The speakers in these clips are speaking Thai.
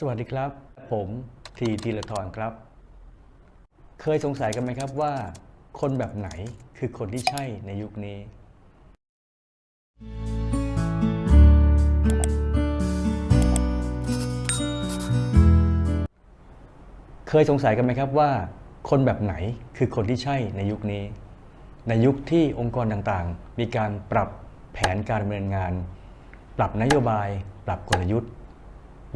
สวัสดีครับ ผมทีทีละทรครับ เคยสงสัยกันไหมครับว่า คนแบบไหนคือคนที่ใช่ในยุคนี้ เคยสงสัยกันไหมครับว่า คนแบบไหนคือคนที่ใช่ในยุคนี้ ในยุคที่องค์กรต่างๆ มีการปรับแผนการดำเนินงาน ปรับนโยบาย ปรับกลยุทธ์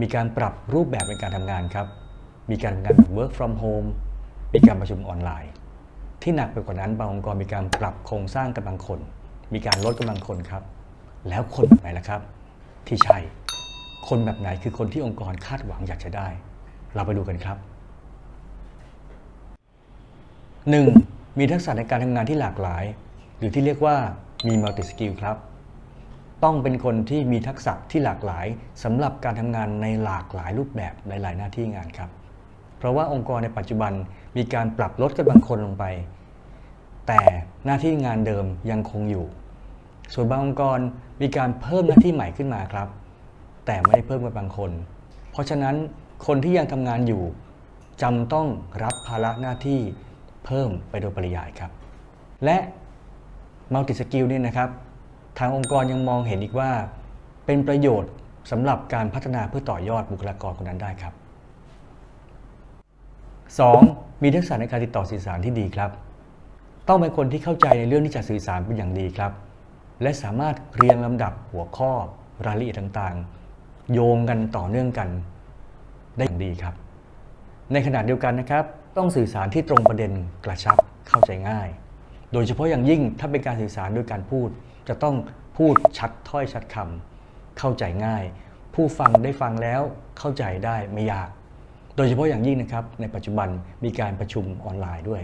มีการปรับรูปแบบในการทำงานครับ มีการทำงานแบบ work from home มีการประชุมออนไลน์ ที่หนักไปกว่านั้นบางองค์กรมีการปรับโครงสร้างกำลังคน มีการลดกำลังคนครับ แล้วคนแบบไหนล่ะครับ ที่ใช่ คนแบบไหนคือคนที่องค์กรคาดหวังอยากจะได้ เราไปดูกันครับ 1. มีทักษะในการทำงานที่หลากหลาย หรือที่เรียกว่ามี multi skill ครับ ต้องเป็นคนที่มีทักษะที่หลากหลายสำหรับการทำงานในหลากหลายรูปแบบหลาย ๆ หน้าที่งานครับ เพราะว่าองค์กรในปัจจุบันมีการปรับลดกำลังคนลงไป แต่หน้าที่งานเดิมยังคงอยู่ ส่วนบางองค์กรมีการเพิ่มหน้าที่ใหม่ขึ้นมาครับ แต่ไม่ได้เพิ่มกับบางคน เพราะฉะนั้นคนที่ยังทำงานอยู่จำต้องรับภาระหน้าที่เพิ่มไปโดยปริยายครับ และมัลติสกิลนี่นะครับ ทางองค์กรยังมองเห็นอีกว่า เป็นประโยชน์สำหรับการพัฒนาเพื่อต่อยอดบุคลากรคนนั้นได้ครับ 2. มีทักษะในการติดต่อสื่อสารที่ดีครับ ต้องเป็นคนที่เข้าใจในเรื่องที่จะสื่อสารเป็นอย่างดีครับ และสามารถเรียงลำดับหัวข้อรายละเอียดต่างๆ โยงกันต่อเนื่องกันได้อย่างดีครับ ในขณะเดียวกันนะครับ ต้องสื่อสารที่ตรงประเด็นกระชับเข้าใจง่าย โดยเฉพาะอย่างยิ่งถ้าเป็นการสื่อสารโดยการพูด จะต้องพูดชัดถ้อยชัดคำเข้าใจง่าย ผู้ฟังได้ฟังแล้วเข้าใจได้ไม่ยาก โดยเฉพาะอย่างยิ่งนะครับ ในปัจจุบันมีการประชุมออนไลน์ด้วย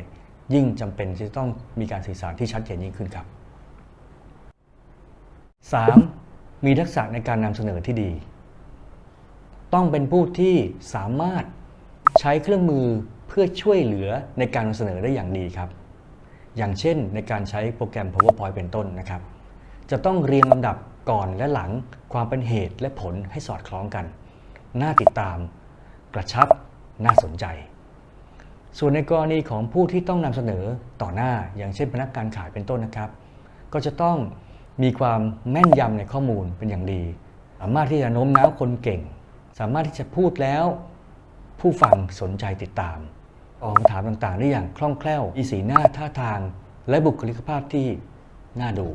ยิ่งจำเป็นที่จะต้องมีการสื่อสารที่ชัดเจนยิ่งขึ้นครับ 3. มีทักษะในการนำเสนอที่ดี ต้องเป็นผู้ที่สามารถใช้เครื่องมือเพื่อช่วยเหลือในการนำเสนอได้อย่างดีครับ อย่างเช่นในการใช้โปรแกรม PowerPoint เป็นต้นนะครับ จะต้องเรียงลำดับก่อนและหลังความเป็นเหตุและผลให้สอดคล้องกัน น่าติดตาม กระชับ น่าสนใจ ส่วนในกรณีของผู้ที่ต้องนำเสนอต่อหน้า อย่างเช่นพนักงานขายเป็นต้นนะครับ ก็จะต้องมีความแม่นยำในข้อมูลเป็นอย่างดี สามารถที่จะโน้มน้าวคนเก่ง สามารถที่จะพูดแล้ว ผู้ฟังสนใจติดตามตอบคำถามต่างๆได้อย่างคล่องแคล่วมีสีหน้าท่าทาง และบุคลิกภาพที่น่าดู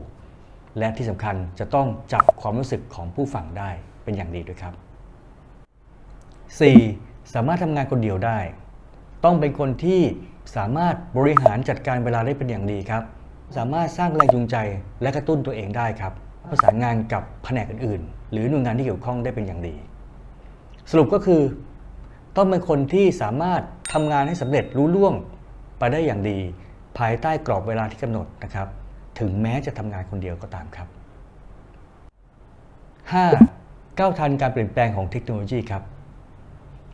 และที่สำคัญจะต้องจับความรู้สึกของผู้ฟังได้เป็นอย่างดีด้วยครับ 4. สามารถทำงานคนเดียวได้ ต้องเป็นคนที่สามารถบริหารจัดการเวลาได้เป็นอย่างดีครับ สามารถสร้างแรงจูงใจและกระตุ้นตัวเองได้ครับประสานงานกับแผนกอื่นๆ หรือหน่วยงานที่เกี่ยวข้องได้เป็นอย่างดี สรุปก็คือ ต้องเป็นคนที่สามารถทำงานให้สำเร็จรู้ล่วงไปได้อย่างดี ภายใต้กรอบเวลาที่กำหนดนะครับ ถึงแม้จะทำงานคนเดียวก็ตามครับ 5. ก้าวทันการเปลี่ยนแปลงของเทคโนโลยีครับ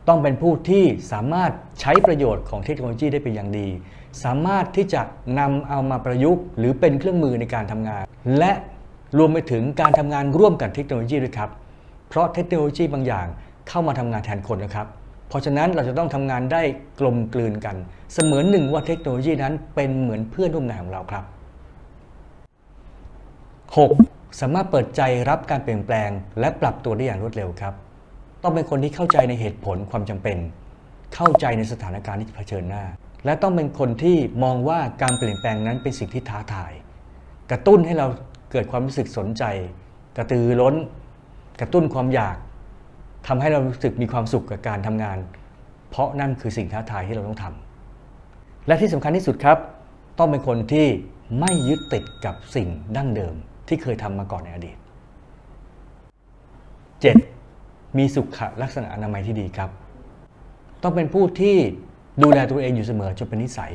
ต้องเป็นผู้ที่สามารถใช้ประโยชน์ของเทคโนโลยีได้เป็นอย่างดี สามารถที่จะนำเอามาประยุกต์ หรือเป็นเครื่องมือในการทำงาน และรวมไปถึงการทำงานร่วมกับเทคโนโลยีด้วยครับ เพราะเทคโนโลยีบางอย่างเข้ามาทำงานแทนคนนะครับเพราะฉะนั้นเราจะต้องทำงานได้กลมกลืนกัน เสมือนหนึ่งว่าเทคโนโลยีนั้นเป็นเหมือนเพื่อนร่วมงานของเราครับ 6. สามารถเปิดใจรับการเปลี่ยนแปลง และปรับตัวได้อย่างรวดเร็วครับ ต้องเป็นคนที่เข้าใจในเหตุผลความจำเป็น เข้าใจในสถานการณ์ที่เผชิญหน้า และต้องเป็นคนที่มองว่าการเปลี่ยนแปลงนั้นเป็นสิ่งที่ท้าทาย กระตุ้นให้เราเกิดความรู้สึกสนใจ กระตือร้น กระตุ้นความอยากทำให้เรารู้สึกมีความสุขกับการทำงาน เพราะนั่นคือสิ่งท้าทายที่เราต้องทำและที่สำคัญที่สุดครับ ต้องเป็นคนที่ไม่ยึดติดกับสิ่งดั้งเดิม ที่เคยทำมาก่อนในอดีต 7. มีสุขลักษณะอนามัยที่ดีครับ ต้องเป็นผู้ที่ดูแลตัวเองอยู่เสมอจนเป็นนิสัย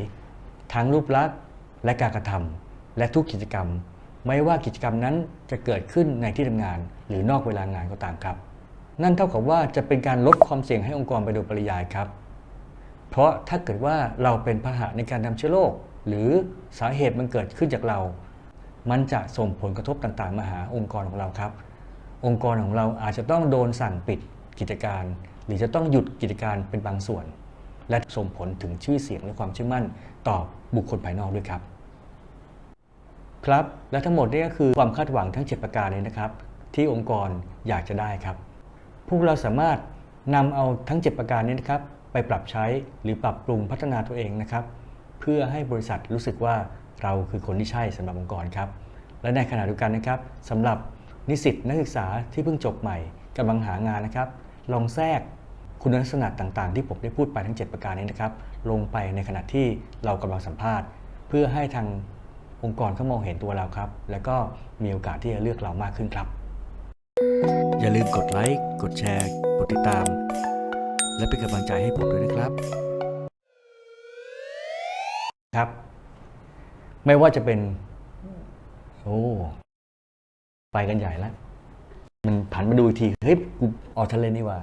ทั้งรูปลักษณ์และการกระทำและทุกกิจกรรม ไม่ว่ากิจกรรมนั้นจะเกิดขึ้นในที่ทำงาน หรือนอกเวลางานก็ตามครับ นั่นเท่ากับว่าจะเป็นการลดความเสี่ยงให้องค์กรไปโดยปริยายครับ เพราะถ้าเกิดว่าเราเป็นพาหะในการนำเชื้อโรคหรือสาเหตุมันเกิดขึ้นจากเรา มันจะส่งผลกระทบต่างๆ มาหาองค์กรของเราครับ องค์กรของเราอาจจะต้องโดนสั่งปิดกิจการ หรือจะต้องหยุดกิจการเป็นบางส่วน และส่งผลถึงชื่อเสียงและความเชื่อมั่นต่อบุคคลภายนอกด้วยครับ ครับ และทั้งหมดนี่ก็คือความคาดหวังทั้ง 7 ประการนี้นะครับ ที่องค์กรอยากจะได้ครับ พวกเราสามารถนำเอาทั้ง 7 ประการนี้นะครับ ไปปรับใช้หรือปรับปรุงพัฒนาตัวเองนะครับ เพื่อให้บริษัทรู้สึกว่า เราคือคนที่ใช่สำหรับองค์กรครับ และในขณะเดียวกันนะครับสำหรับนิสิตนักศึกษาที่เพิ่งจบใหม่กำลังหางานนะครับ ลองแทรกคุณลักษณะต่างๆ ที่ผมได้พูดไปทั้ง 7 ประการนี้นะครับ ลงไปในขณะที่เรากำลังสัมภาษณ์ เพื่อให้ทางองค์กรเขามองเห็นตัวเราครับ แล้วก็มีโอกาสที่จะเลือกเรามากขึ้นครับ อย่าลืมกดไลค์กดแชร์ กดติดตาม และเป็นกำลังใจให้ผมด้วยนะครับ ครับ ไม่ว่าจะเป็น โอ้ไปกันใหญ่แล้ว มันผันมาดูอีกที เฮ้ย กูออกทะเลนี่ว่า